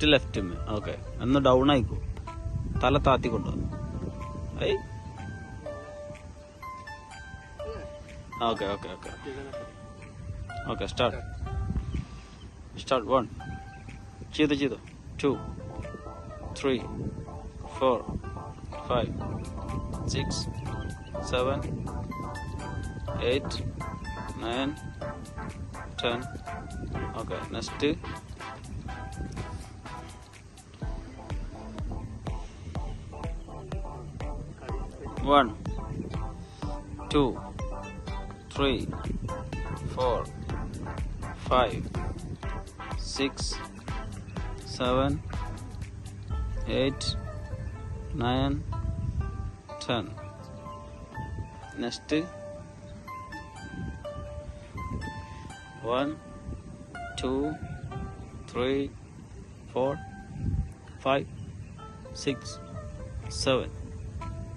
Next left okay ഒന്ന് down ആയിക്കോ. തല താത്തി കൊണ്ടുവന്നു okay okay okay okay start start one ചെയ്തു ചെയ്തു. Two three four five six seven eight nine ten okay next one, two, three, four, five, six, seven, eight, nine, ten. Next, one, two, three, four, five, six, seven,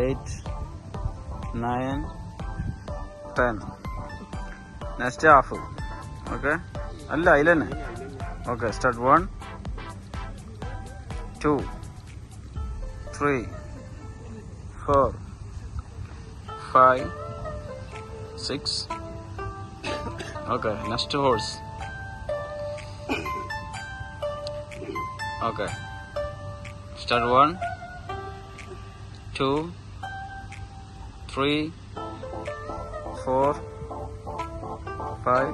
eight, nine ten next half okay അല്ല അതിൽ തന്നെ. Okay start one two three four five six okay next horse okay Start one, two, three, four, five,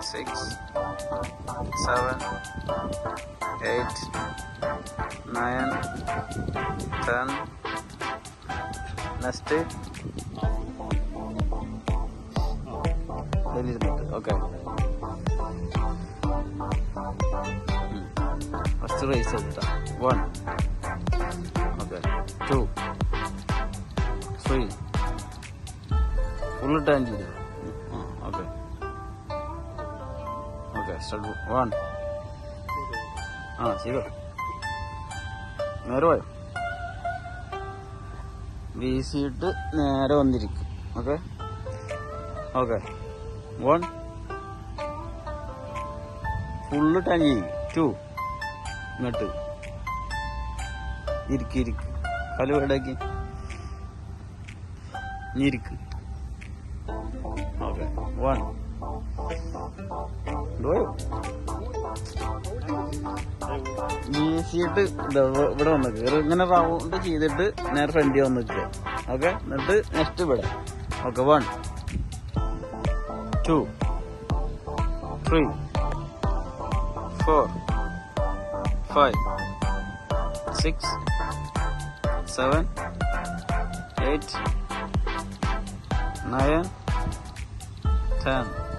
six, seven, eight, nine, ten. Next Elizabeth. Okay. Hmm. What's the race of that? One. Two three full time ചെയ്തു okay okay start one ആ ചെയ്തോ നേരെ പോയോ വീശിയിട്ട് നേരെ വന്നിരിക്കും. Okay okay one full time ചെയ്യും. Two ഇങ്ങോട്ട് ഇരിക്ക് ഇരിക്ക്. കലു ഇനി ഇരിക്ക്. ഓക്കെ. വൺ. വീശിയിട്ട് ഇവിടെ വന്ന് കയറി ഇങ്ങനെ റൗണ്ട് ചെയ്തിട്ട് നേരെ ഫ്രണ്ടിൽ വന്ന് നിൽക്കുക ഓക്കെ? എന്നിട്ട് നെക്സ്റ്റ് ഇവിടെ. Okay one. Two. Three four five, six, seven, eight, nine, ten.